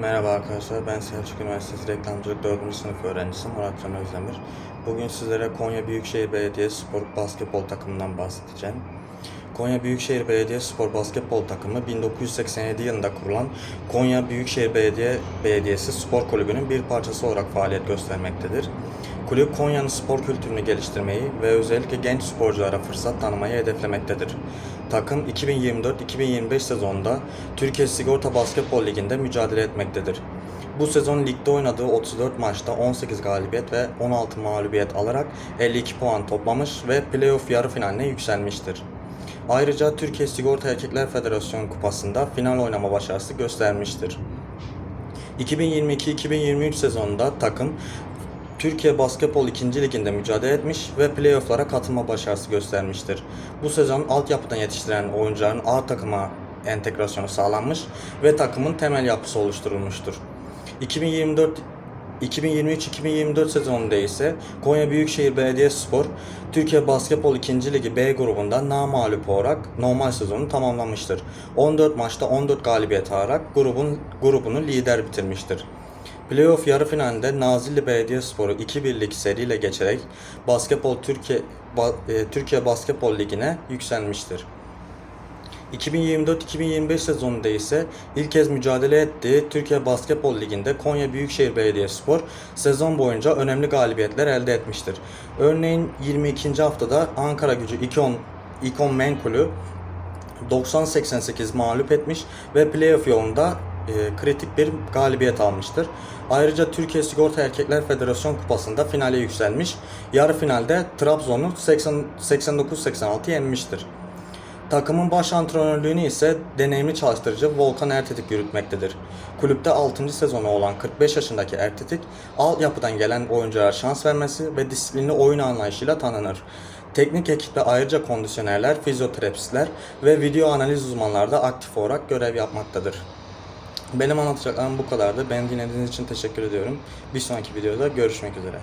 Merhaba arkadaşlar, ben Selçuk Üniversitesi Reklamcılık 4. sınıf öğrencisi Murat Can Özdemir. Bugün sizlere Konya Büyükşehir Belediyesi Spor Basketbol takımından bahsedeceğim. Konya Büyükşehir Belediye Spor Basketbol takımı 1987 yılında kurulan Konya Büyükşehir Belediye Belediyesi Spor Kulübü'nün bir parçası olarak faaliyet göstermektedir. Kulüp Konya'nın spor kültürünü geliştirmeyi ve özellikle genç sporculara fırsat tanımayı hedeflemektedir. Takım 2024-2025 sezonunda Türkiye Sigorta Basketbol Ligi'nde mücadele etmektedir. Bu sezon ligde oynadığı 34 maçta 18 galibiyet ve 16 mağlubiyet alarak 52 puan toplamış ve playoff yarı finaline yükselmiştir. Ayrıca Türkiye Sigorta Erkekler Federasyonu Kupası'nda final oynama başarısı göstermiştir. 2022-2023 sezonunda takım Türkiye Basketbol 2. Ligi'nde mücadele etmiş ve playofflara katılma başarısı göstermiştir. Bu sezon altyapıdan yetiştiren oyuncuların A takıma entegrasyonu sağlanmış ve takımın temel yapısı oluşturulmuştur. 2024 2023-2024 sezonunda ise Konya Büyükşehir Belediyespor Türkiye Basketbol 2. Ligi B grubunda namağlup olarak normal sezonu tamamlamıştır. 14 maçta 14 galibiyet alarak grubun grubunu lider bitirmiştir. Playoff yarı finalinde Nazilli Belediyespor'u 2-1'lik seriyle geçerek Basketbol Türkiye Ba- e, Türkiye Basketbol Ligi'ne yükselmiştir. 2024-2025 sezonunda ise ilk kez mücadele ettiği Türkiye Basketbol Ligi'nde Konya Büyükşehir Belediyespor sezon boyunca önemli galibiyetler elde etmiştir. Örneğin 22. haftada Ankara Gücü İkon, İkon Menkul'ü 90-88 mağlup etmiş ve playoff yolunda e, kritik bir galibiyet almıştır. Ayrıca Türkiye Sigorta Erkekler Federasyon Kupası'nda finale yükselmiş. Yarı finalde Trabzon'u 80 89-86 yenmiştir. Takımın baş antrenörlüğünü ise deneyimli çalıştırıcı Volkan Ertetik yürütmektedir. Kulüpte 6. sezonu olan 45 yaşındaki Ertetik, altyapıdan gelen oyunculara şans vermesi ve disiplinli oyun anlayışıyla tanınır. Teknik ekipte ayrıca kondisyonerler, fizyoterapistler ve video analiz uzmanları da aktif olarak görev yapmaktadır. Benim anlatacaklarım bu kadardı. Beni dinlediğiniz için teşekkür ediyorum. Bir sonraki videoda görüşmek üzere.